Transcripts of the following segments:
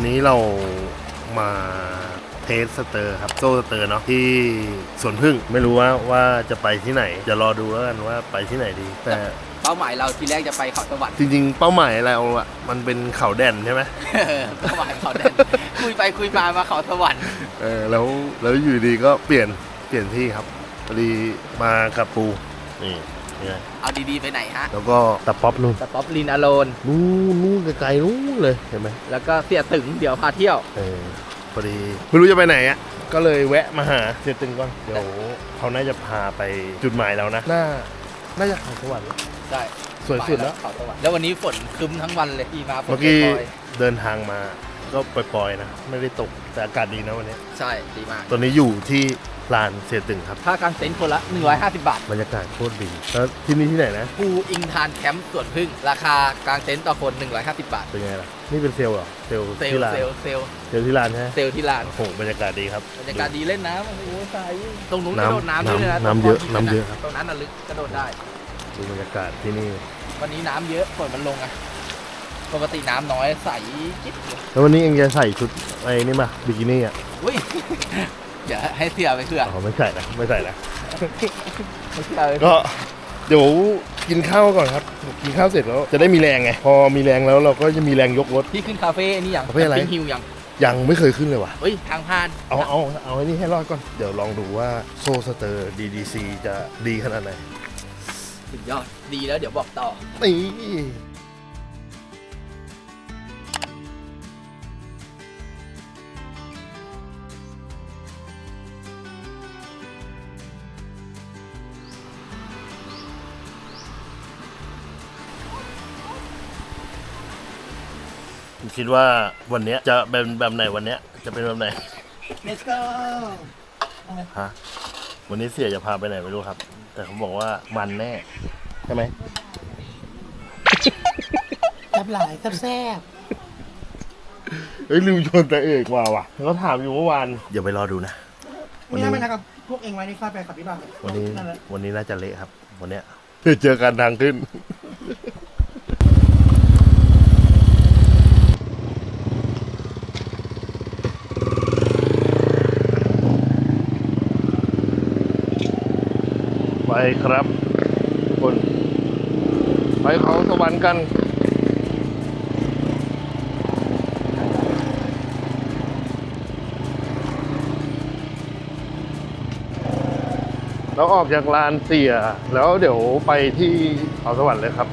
วันนี้เรามาเทสสเตอร์ครับโซ่สเตอร์เนาะที่สวนพึ่งไม่รู้ว่าว่าจะไปที่ไหน จะรอดูแล้วกันว่าไปที่ไหนดี แต่เป้าหมายเราทีแรกจะไปเขาสวรรค์จริงๆ เป้าหมายเราอะมันเป็นเขาแด่นใช่ไหมเป้าหมายเขาแดนคุยไปคุยมามาเขาสวรรค์เออแล้วแล้วอยู่ดีก็เปลี่ยนเปลี่ยนที่ครับพอดีมากับปูนี่นี่ไง เอาดีๆไปไหนฮะ แล้วก็ตะป๊อปนู่นสต็อปลินอโลน นู่นนู่นไกลๆนู่นเลยเห็นไหมแล้วก็เสียตึงเดี๋ยวพาเที่ยว เออพอดีไม่รู้จะไปไหนอะก็เลยแวะมาหาเสียตึงก่อนเดี๋ยวเขาน่าจะพาไปจุดหมายแล้วนะน่าน่าจะเขาสวรรค์ใช่สวยสุดแล้วเขาสวรรค์แล้ววันนี้ฝนครึ้มทั้งวันเลยที่มาฝนเมื่อกี้ปล่อยเดินทางมาก็ปล่อยๆนะ ไม่ได้ตกแต่อากาศดีนะวันนี้ ๆใช่ ดีมาก ตอนนี้อยู่ที่ ลานเสียตึงครับ ค่ากางเต็นท์คนละ 150 บาท บรรยากาศโคตรดีแล้วที่นี่ที่ไหนนะ ภูอิงทานแคมป์สวนพึ่ง ราคากางเต็นท์ต่อคน 150 บาท เป็นไงล่ะ นี่เป็นเซลล์เหรอ เซลล์เซลที่ล์ร้านเซลล์เซลล์เซลล์ที่ร้านใช่ไหมเซลล์ที่ร้าน โอ้โหบรรยากาศดีครับ บรรยากาศดีเล่นน้ำโอ้โหใสตรงนู้นกน้ำระโดดน้ำด้วยนะน้ำตรงเยอะที่น้ำเยอะครับ ตรงนั้นน่ะลึกกระโดดได้ ดูบรรยากาศที่นี่ วันนี้น้ำเยอะฝนมันลงอะปกติน้ำน้อยใสจิ๊บเลยแล้ววันนี้เองจะใส่ชุดไอ้นี่มาบิกินี่อะ อุ้ย อย่าให้เสียไปเผื่ออ๋อไม่ใส่นะไม่ใส่นะ ให้เสียไปก็เดี๋ยวกินข้าวก่อนครับ กินข้าวเสร็จแล้วจะได้มีแรงไง พอมีแรงแล้วเราก็จะมีแรงยกรถที่ขึ้นคาเฟ่นี่ยังคาเฟ่อะไร ขึ้นฮิวยังยังไม่เคยขึ้นเลยว่ะ เฮ้ยทางผ่านเอาเอาเอาไอ้นี่ให้รอดก่อน เดี๋ยวลองดูว่าโซสเตอร์ DDC จะดีขนาดไหนสุดยอดดีแล้วเดี๋ยวบอกต่อ นี่ คิดว่าวันเนี้ยจะเป็นแบบไหนวันเนี้ยจะเป็นแบบไหน Let's go ฮะวันนี้เสียจะพาไปไหนไม่รู้ครับ แต่เขาบอกว่ามันแน่ใช่ไหมกับหลายกับแซ่บเฮ้ยลืมชวนแต่เอกว่าว่ะเขาถามอยู่เมื่อวานอย่าไปรอดูนะ วันนี่นี้ถ้าไม่นัดกับพวกเองไว้นี่ค่อยไปขับพี่บ้างวันนี้นั่นแหละวันนี้น่าจะเละครับ วันเนี้ยเจอกันทางขึ้น ครับคนไปเขาสวรรค์กันเราออกจากลานเสียแล้วเดี๋ยวไปที่เขาสวรรค์เลยครับ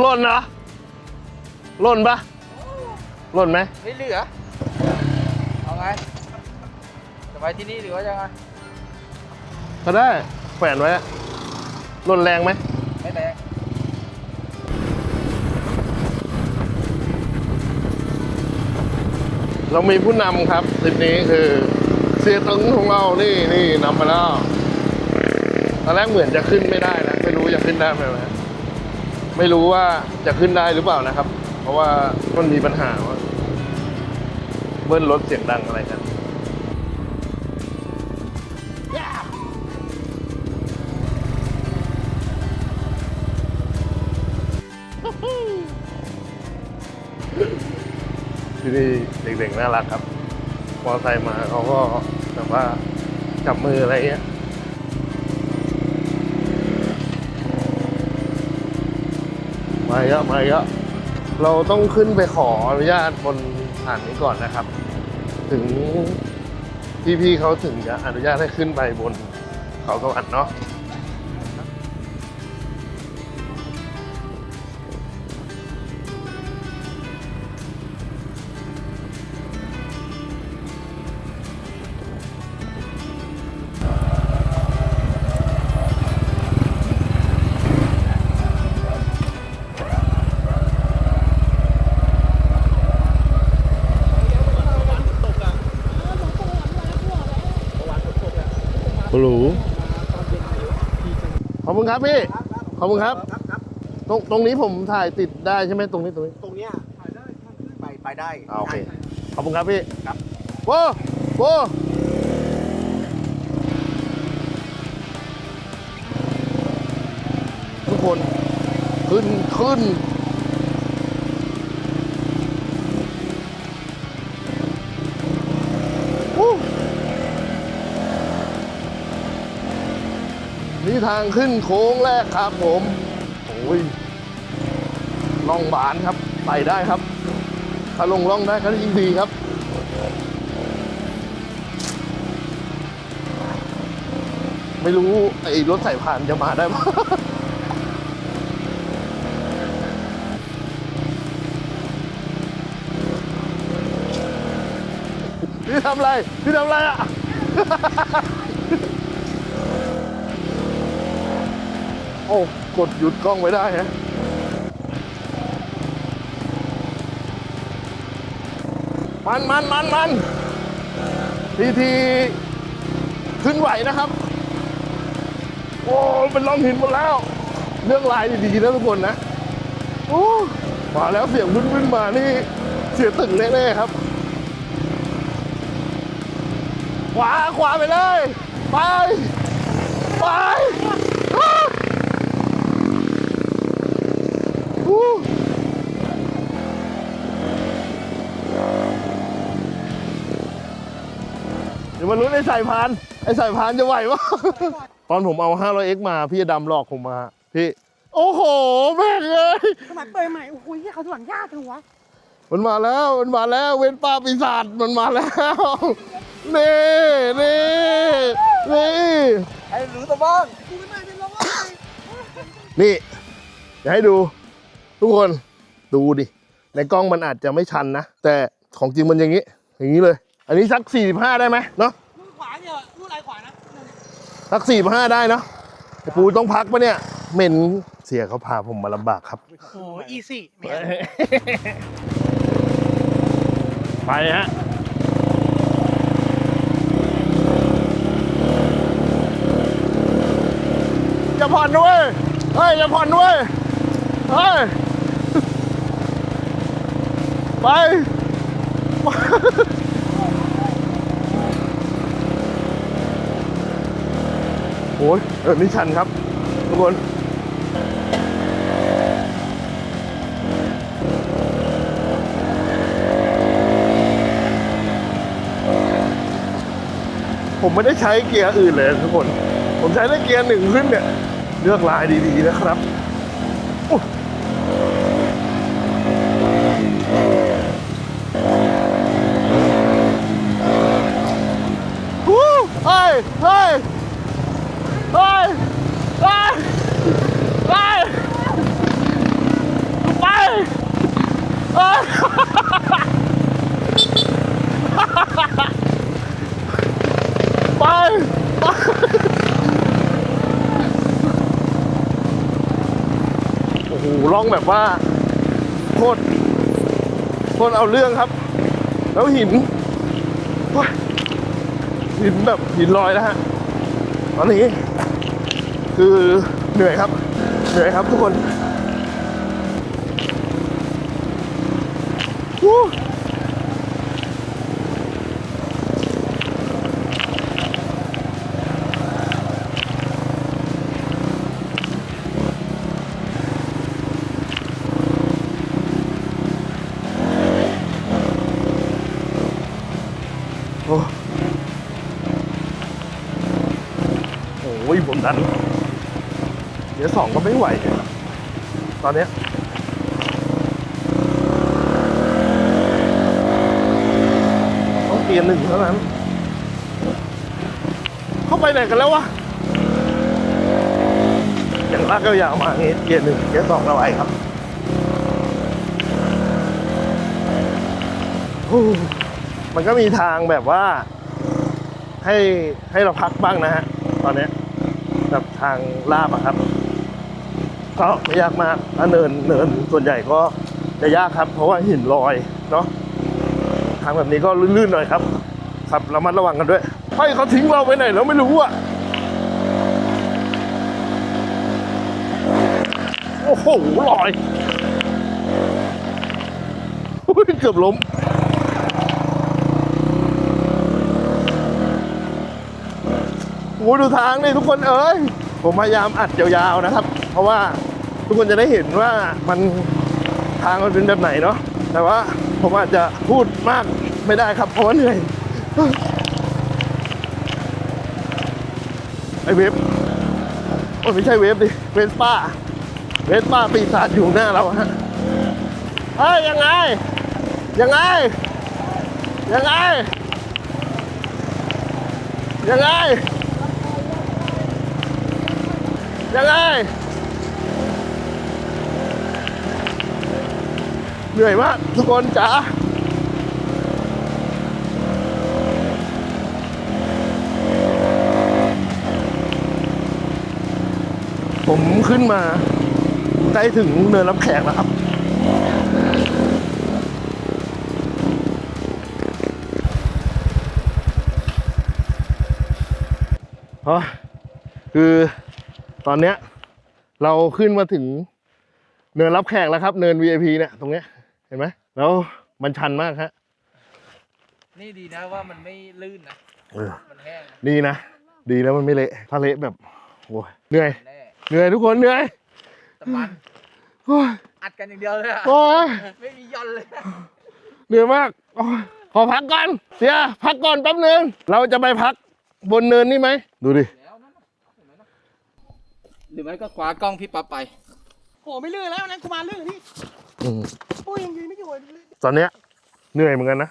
หล่นนะหล่นปะ หล่นไหมไม่เหลือ เอาไง จะไปที่นี่หรือว่ายังไง ก็ได้แขวนไว้อะหล่นแรงไหม ไม่แรงเรามีผู้นำครับทริปนี้คือเสียตึงของเรานี่นี่นำมาแล้วตอนแรกเหมือนจะขึ้นไม่ได้นะไม่รู้จะขึ้นได้ไหมนะไม่รู้ว่าจะขึ้นได้หรือเปล่านะครับ เพราะว่ามันมีปัญหาว่าเบิ้ลรถเสียงดังอะไรกันที่นี่เด็กๆน่ารักครับมอไซค์มาเขาก็แบบว่าจับมืออะไรเงี้ยมาเยอะมาเยอะเราต้องขึ้นไปขออนุญาตบนฐานนี้ก่อนนะครับ ถึงพี่ๆเขาถึงจะอนุญาตให้ขึ้นไปบนเขาสวรรค์เนาะ ครับพี่ ขอบคุณครับ ตรงตรงนี้ผมถ่ายติดได้ใช่ไหมตรงนี้ตรงนี้ ตรงเนี้ยไปไปได้โอเค ขอบคุณครับพี่ครับโว้โว้ทุกคน ขึ้นขึ้น ทางขึ้นโค้งแรกครับผมโอ้ยล่องบานครับไปได้ครับ ถ้าลงล่องได้ก็ยิ่งดีครับไม่รู้ไอ้รถสายพานจะมาได้ไหมพี่ทำไร พี่ทำไรอะ โอ้กดหยุดกล้องไว้ได้ฮะมันมันมันมันทีทีขึ้นไหวนะครับ โอ้เป็นร่องหินหมดแล้ว เรื่องลายดีๆนะทุกคนนะโอ้มาแล้วเสียงบึ้นๆมานี่ เสียตึงแน่ๆครับ ขวาขวาไปเลย ไป ไปอ้าอู้เดี๋ยว มาลุ้นไอ้สายพาน ไอ้สายพานจะไหววะ ตอนผมเอา 500x มา พี่ดำหลอกผมมา พี่ โอ้โห แม่งเลย สมัครเปิดใหม่ โอ้โหเหี้ยเขาสวนยากจังวะมันมาแล้ว มันมาแล้ว เว้นป้าปีศาจ มันมาแล้ว นี่นี่นี่ให้รู้ตัวบ้างกูไม่มาเป็นร้องไห้นี่อยากให้ดู ทุกคน ดูดิ ในกล้องมันอาจจะไม่ชันนะ แต่ของจริงมันอย่างนี้ อย่างนี้เลย อันนี้สัก 45 ได้ไหมเนาะลูกข วาเนี่ยลูกลายขวานะสัก45ได้เนาะไอ้ปูต้องพักปะเนี่ยเหม็นเสียเขาพาผมมาลำบากครับ โอ้โหอีซี่เมียไปฮะอย่าผ่อนด้วยเฮ้ยอย่าผ่อนด้วยเฮ้ยไป อ้ยเออนี่ชันครับ ทุกคนผมไม่ได้ใช้เกียร์อื่นเลยทุกคน ผมใช้ได้เกียร์หนึ่งขึ้นเนี่ย เลือกลายดีๆนะครับ ฮู้เฮ้ย เฮ้ย เฮ้ยเฮ้ยเฮ้ยไปเฮ้ยไปไปโอ้โหร้องแบบว่าโคตรโคตรเอาเรื่องครับ แล้วหินว้าหินแบบหินลอยนะฮะ ตอนนี้คือเหนื่อยครับ เหนื่อยครับทุกคน สองก็ไม่ไหวเนี่ยตอนเนี้ยต้องเกียร์หนึ่งเท่านั้น เข้าไปไหนกันแล้ววะอย่างลากยาวมาอยางงี้เกียร์หนึ่งเกียร์สองเราไอครับมันก็มีทางแบบว่า ให้ให้เราพักบ้างนะฮะ ตอนนี้แบบทางลาบอะครับ ก็ไม่ยากมากถ้าเนินเนินส่วนใหญ่ก็จะยากครับ เพราะว่าหินลอยเนาะทางแบบนี้ก็ลื่นๆหน่อยครับครับระมัดระวังกันด้วยเฮ้เขาทิ้งเราไปไหนแล้วไม่รู้อะโอ้โหลอยเกือบล้มโอ้ดูทางนี่ทุกคนเอ้ยผมพยายามอัดยาวๆนะครับ เพราะว่าทุกคนจะได้เห็นว่ามันทางมันเป็นแบบไหนเนาะแต่ว่าผมอาจจะพูดมากไม่ได้ครับเพราะว่าเหนื่อยไอเวฟโอ้ยไม่ใช่เวฟดิเวสป้า เวสป้าปีศาจอยู่หน้าเราฮะเฮ้ยยังไง ยังไง ยังไง ยังไง ยังไง เหนื่อยมากทุกคนจ๋าผมขึ้นมาใกล้ถึงเนินรับแขกแล้วครับ เพราะคือตอนเนี้ยเราขึ้นมาถึงเนินรับแขกแล้วครับ เนิน VIP เนี่ยตรงเนี้ย ห็นไหมแล้วมันชันมากฮะนี่ดีนะว่ามันไม่ลื่นนะ เออมันแห้งนะดีนะ ดีนะมันไม่เละถ้าเละแบบโอ้ยเหนื่อย แน่เหนื่อยทุกคนเหนื่อยแต่มันโอ้ยอัดกันอย่างเดียวเลยอะโอ้ยไม่มีหย่อนเลยอะเหนื่อยมากโอ้ยขอพักก่อนเสียพักก่อนแป๊บนึงเราจะไปพักบนเนินนี่ไหมดูดิแล้วนั่นน่ะเห็นไหมนะหรือไม่ก็คว้ากล้องพี่ปั๊บไปโหไม่ลื่นแล้ววันนั้นกูมาลื่นนี่ อืมปุ้ยยังยืนไม่อยู่เลยตอนเนี้ยเหนื่อยเหมือนกันนะ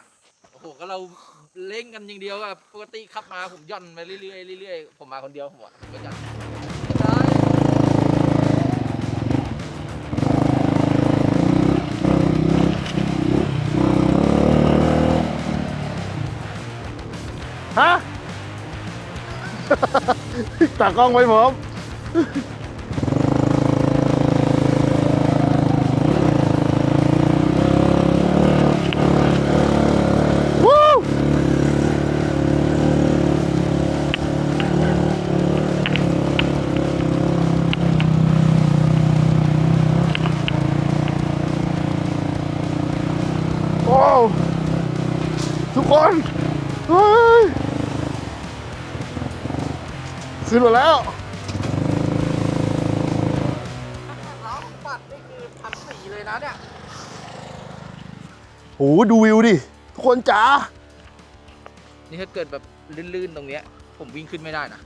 โอ้โหก็เราเล่งกันอย่างเดียวอะปกติขับมาผมหย่อนไปเรื่อยๆเรื่อยๆผมมาคนเดียวผมอะผมก็หย่อนได้ฮะ ตากล้องไว้ผมวู้โอ้ทุกคนเฮ้ย ขึ้นมาแล้วน้องปัดนี่คือพันสี่เลยนะเนี่ยโหดูวิวดิ ทุกคนจ๋า นี่ถ้าเกิดแบบลื่นๆตรงเนี้ย ผมวิ่งขึ้นไม่ได้นะ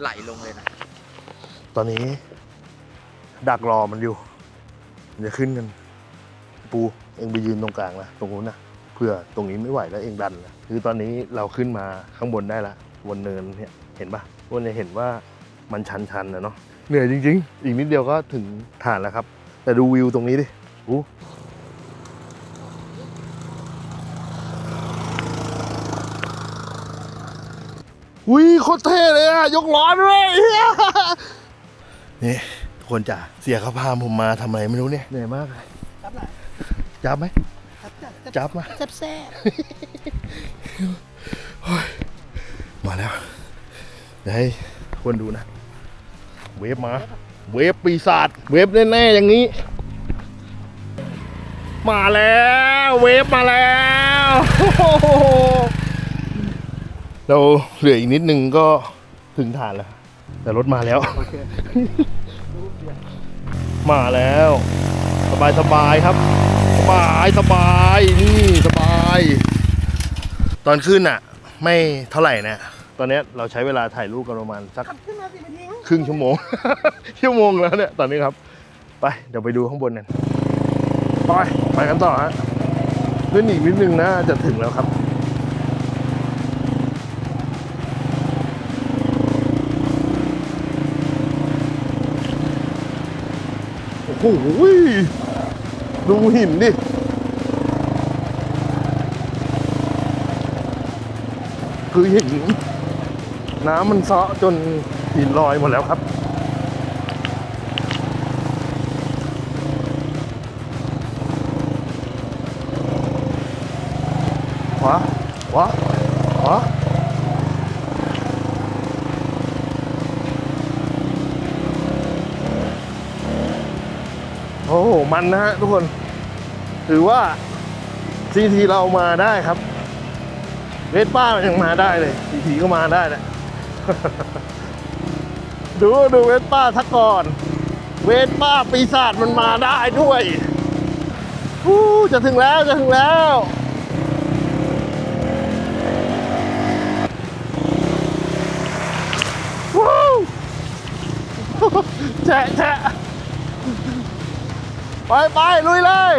ไหลลงเลยนะ ตอนนี้ ดักรอมันอยู่ มันจะขึ้นกัน ปูเองไปยืนตรงกลางนะ ตรงนู้นนะเพื่อตรงนี้ไม่ไหวแล้วเองดันนะคือตอนนี้เราขึ้นมาข้างบนได้ละบนเนินเนี่ยเห็นปะ วันจะเห็นว่ามันชันๆนะเนาะเหนื่อยจริง ๆ อีกนิดเดียวก็ถึงฐานแล้วครับ แต่ดูวิวตรงนี้ดิอู้อุ้ยโคตรเท่เลยอะยกล้อด้วยนี่ทุกคนจ๋าเสียเขาพาผมมาทำอะไรไม่รู้เนี่ยเหนื่อยมากเลยจับหน่อยจับไหมจับจับจับมาแซ่บแซ่บมาแล้ว เดี๋ยวให้คนดูนะ เวฟมา เวฟปีศาจเวฟแน่ๆอย่างนี้ มาแล้ว เวฟมาแล้วเราเหลืออีกนิดนึงก็ถึงฐานแล้ว แต่รถมาแล้ว มาแล้ว สบายสบายครับ สบายสบายนี่สบาย ตอนขึ้นอะ ไม่เท่าไหร่นะ ตอนเนี้ยเราใช้เวลาถ่ายรูปกันประมาณสักขับขึ้นมาสิบนาทีครึ่งชั่วโมง ชั่วโมงแล้วเนี่ยตอนนี้ครับ ไปเดี๋ยวไปดูข้างบนกันไปไปกันต่อฮะขึ้นอีกนิดนึงนะจะถึงแล้วครับโอ้โหดูหินดิคือหิน น้ำมันเซาะจนหินลอยหมดแล้วครับ ขวา ขวา ขวาโอ้โห มันนะฮะทุกคน ถือว่าซีทีเรามาได้ครับเวสป้ามันยังมาได้เลยซีทีก็มาได้แหละ ดูดูเวสป้าทักก่อน เวทป้าปีศาจมันมาได้ด้วยฮู้จะถึงแล้วจะถึงแล้ววู้แฉะแฉะไปไปลุยเลย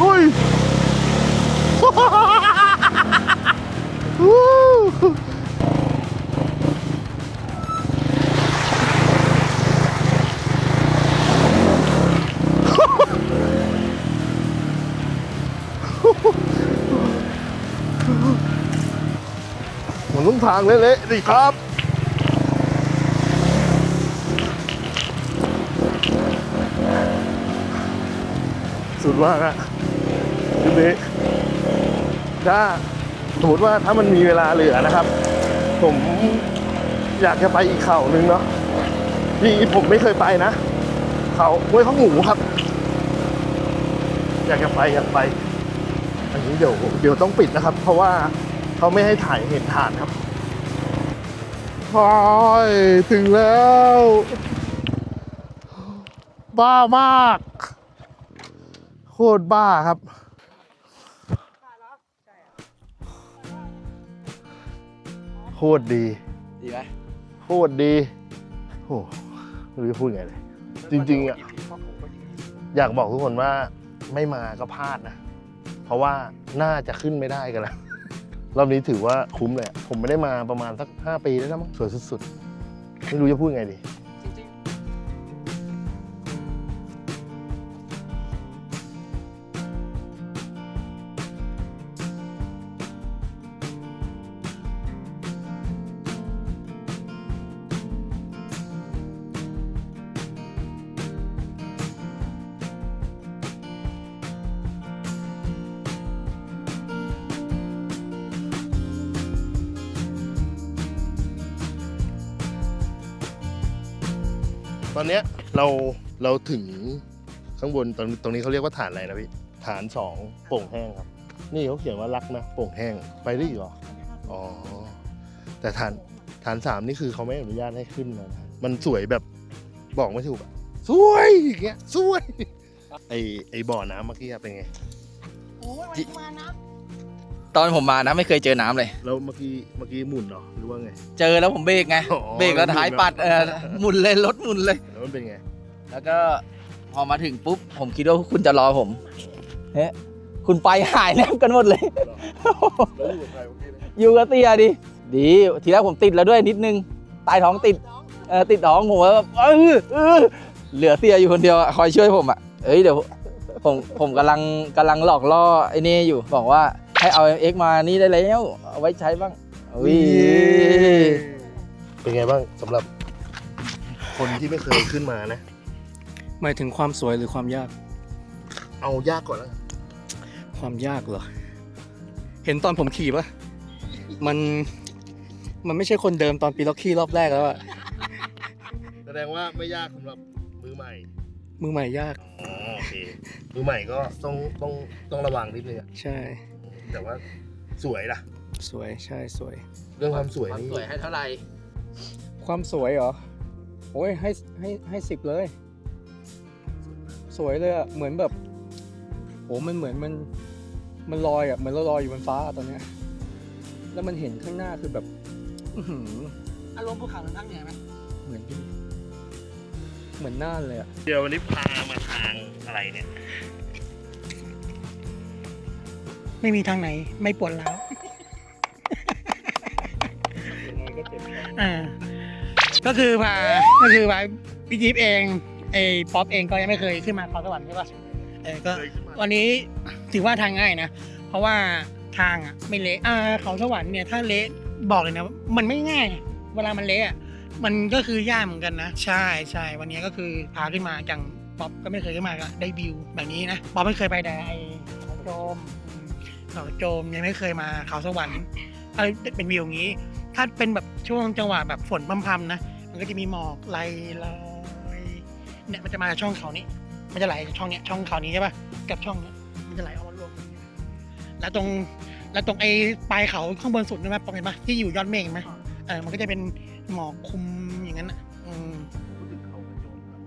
ลุย ทางเละๆดิครับ สุดมากอะทีนี้ถ้าสมมติว่าถ้ามันมีเวลาเหลือนะครับ ผมอยากจะไปอีกเขานึงเนาะที่ผมไม่เคยไปนะ เขาห้วยข้าวหมูครับ อยากจะไปอยากไป อันนี้เดี๋ยวเดี๋ยวต้องปิดนะครับ เพราะว่าเขาไม่ให้ถ่ายเห็นฐานครับ พายถึงแล้ว บ้ามาก โคตรบ้าครับโคตรดี ดีไหมโคตรดีโอ้ไม่รู้จะพูดไงเลย จริงๆอะอยากบอกทุกคนว่าไม่มาก็พลาดนะ เพราะว่าน่าจะขึ้นไม่ได้กันแล้ว รอบนี้ถือว่าคุ้มเลยผมไม่ได้มาประมาณสัก 5 ปีแล้วมั้งสวยสุดๆ ไม่รู้จะพูดไงดี ตอนเนี้ยเราเราถึงข้างบนตรงตรงนี้เขาเรียกว่าฐานอะไรนะพี่ฐานสองโป่งแห้งครับ นี่เขาเขียนว่ารักนะโป่งแห้งไปได้อีกเหรออ๋อแต่ฐานฐานสามนี่คือเขาไม่อนุญาตให้ขึ้นนะมันสวยแบบบอกไม่ถูกอะสวยอย่างเงี้ยสวยไอไอบ่อน้ำเมื่อกี้อะเป็นไง โอ้ยวันนี้กูมานะ ตอนผมมานะไม่เคยเจอน้ำเลย แล้วเมื่อกี้เมื่อกี้หมุนเหรอหรือว่าไง เจอแล้วผมเบรกไง อ๋อเบรกแล้วท้ายปัดเออหมุนเลยรถหมุนเลย แล้วมันเป็นไงแล้วก็พอมาถึงปุ๊บ ผมคิดว่าคุณจะรอผมเฮ้ยคุณไปหายแนบกันหมดเลย แล้วอยู่กับใครเมื่อกี้เนี่ยอยู่กับเตียดิ ดี ทีแรกผมติดแล้วด้วยนิดนึงใตายท้องติด เออติดท้องผมว่าแบบเออเออเหลือเตียอยู่คนเดียวอะคอยช่วยผมอะ เอ้ยเดี๋ยว ผมผมกำลังกำลังหลอกล่อไอ้นี่อยู่ บอกว่า ให้เอาเอ็กมานี่ได้แล้ว เอาไว้ใช้บ้างอุ้ยเป็นไงบ้างสำหรับคนที่ไม่เคยขึ้นมานะ หมายถึงความสวยหรือความยาก เอายากก่อนแล้วกันความยากเหรอ เห็นตอนผมขี่ปะมัน มันไม่ใช่คนเดิมตอนปีล็อกขี่รอบแรกแล้วอะแสดงว่าไม่ยากสำหรับมือใหม่มือใหม่ยาก อ๋อโอเคมือใหม่ก็ต้องต้องต้องระวังนิดนึงอะ ใช่ แต่ว่าสวยล่ะ สวยใช่สวย เรื่องความสวยความนี่สวยให้เท่าไหร่ความสวยเหรอ โอ้ยให้ให้ให้สิบเลย สวยเลยอะเหมือนแบบโอ้มันเหมือนมัน มันลอยอะเหมือนเราลอยอยู่บนฟ้าอะตอนเนี้ย แล้วมันเห็นข้างหน้าคือแบบ อื้อหืออารมณ์ภูเขาทางภาคเหนือไหมเหมือนเหมือนน่านเลยอะเดี๋ยววันนี้พามาทางอะไรเนี่ย ไม่มีทางไหน ไม่ปวดร้าวยังไงก็เจ็บอ่าก็คือพาก็คือพาพี่จิ๊บเองไอ้ป๊อปเองก็ยังไม่เคยขึ้นมาเขาสวรรค์ใช่ปะเออก็เคยขึ้นมาวันนี้ถือว่าทางง่ายนะ เพราะว่าทางอะไม่เละอ่าเขาสวรรค์เนี่ยถ้าเละบอกเลยนะ มันไม่ง่าย เวลามันเละอะมันก็คือยากเหมือนกันนะ ใช่ใช่วันนี้ก็คือพาขึ้นมาอย่างป๊อปก็ไม่เคยขึ้นมาก็ได้วิวแบบนี้นะป๊อปไม่เคยไปแต่ไอ้เขาโจมอืม เขาโจมยังไม่เคยมาเขาสวรรค์เอ้ยเป็นวิวอย่างนี้ ถ้าเป็นแบบช่วงจังหวะแบบฝนพรำๆนะมันก็จะมีหมอกไหลลอยเนี่ยมันจะมาจากช่องเขานี้ มันจะไหลจากช่องเนี้ยช่องเขานี้ใช่ปะกับช่องเนี้ยมันจะไหลออกมารวมกันอย่างเงี้ยแล้วตรงแล้วตรงไอ้ปลายเขาข้างบนสุดใช่ไหมปองเห็นปะที่อยู่ยอดเมฆเห็นไหมเออมันก็จะเป็นหมอกคลุมอย่างอย่างนั้นอะอืมพูดถึงเขากระโจมครับ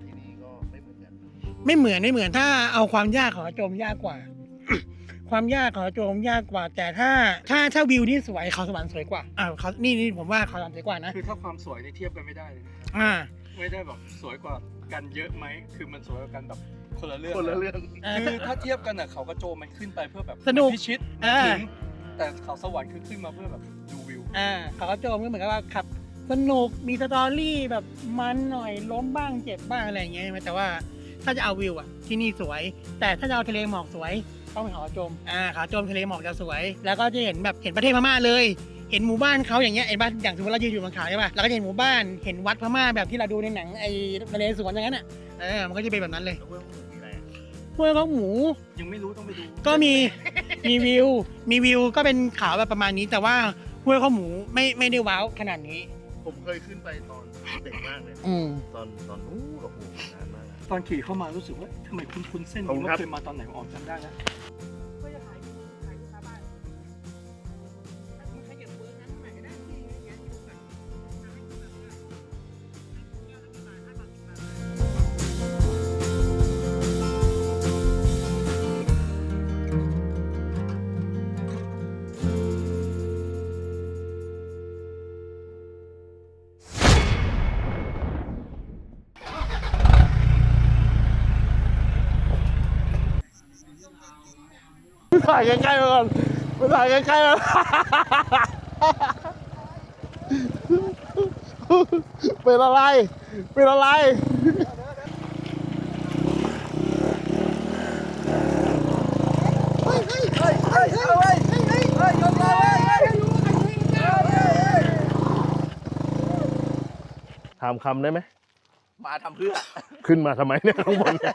ที่นี่ก็ไม่เหมือนกันไม่เหมือนไม่เหมือนถ้าเอาความยากของกระโจมยากกว่า ความยากของกระโจมยากกว่า แต่ถ้าถ้าถ้าวิวที่สวยเขาสวรรค์สวยกว่าอ่าเขานี่นี่ผมว่าเขาสวรรค์สวยกว่านะคือถ้าความสวยนี่เทียบกันไม่ได้เลยนะอ่า ไม่ได้แบบสวยกว่ากันเยอะไหมคือมันสวยกว่ากันแบบคนละเรื่องคนละเรื่องเออคือถ้าเทียบกันอะเขากระโจมมันขึ้นไปเพื่อแบบสนุกพิชิตเออถึงแต่เขาสวรรค์คือขึ้นมาเพื่อแบบดูวิว อ่าเขากระโจมก็เหมือนกับว่าขับสนุกมีสตอรี่แบบมันหน่อยล้มบ้างเจ็บบ้างอะไรอย่างเงี้ยใช่ไหมแต่ว่าถ้าจะเอาวิวอะที่นี่สวย แต่ถ้าจะเอาทะเลหมอกสวย ต้องเป็นเขากระโจมอ่าเขากระโจมทะเลหมอกจะสวย แล้วก็จะเห็นแบบเห็นประเทศพม่าเลย เห็นหมู่บ้านเขาอย่างเงี้ยเห็นบ้านอย่างสมมติเรายืนอยู่บนเขาใช่ป่ะเราก็จะเห็นหมู่บ้านเห็นวัดพม่าแบบที่เราดูในหนังไอ้ทะเลสวนอย่างนั้นอะเออมันก็จะเป็นแบบนั้นเลยห้วยข้าวหมู ยังไม่รู้ต้องไปดูก็มี มีวิว มีวิวก็เป็นขาวแบบประมาณนี้ แต่ว่าห้วยข้าวหมูไม่ไม่ได้ว้าวขนาดนี้ ผมเคยขึ้นไปตอน เด็กมากเลย อืม ตอนตอนนู้นโอ้โหนานมาก ตอนขี่เข้ามารู้สึกว่าทำไมคุ้นๆเส้นขอบนี้คุณครัว่าบ เคยมาตอนไหนออกจำได้แล้วายใกล้ๆมาก่อนไปถ่ายใกล้ๆมาเป็นอะไร เป็นอะไรถามคำได้ไหมมาทำเพื่อ ขึ้นมาทำไมเนี่ยข้างบนเนี่ย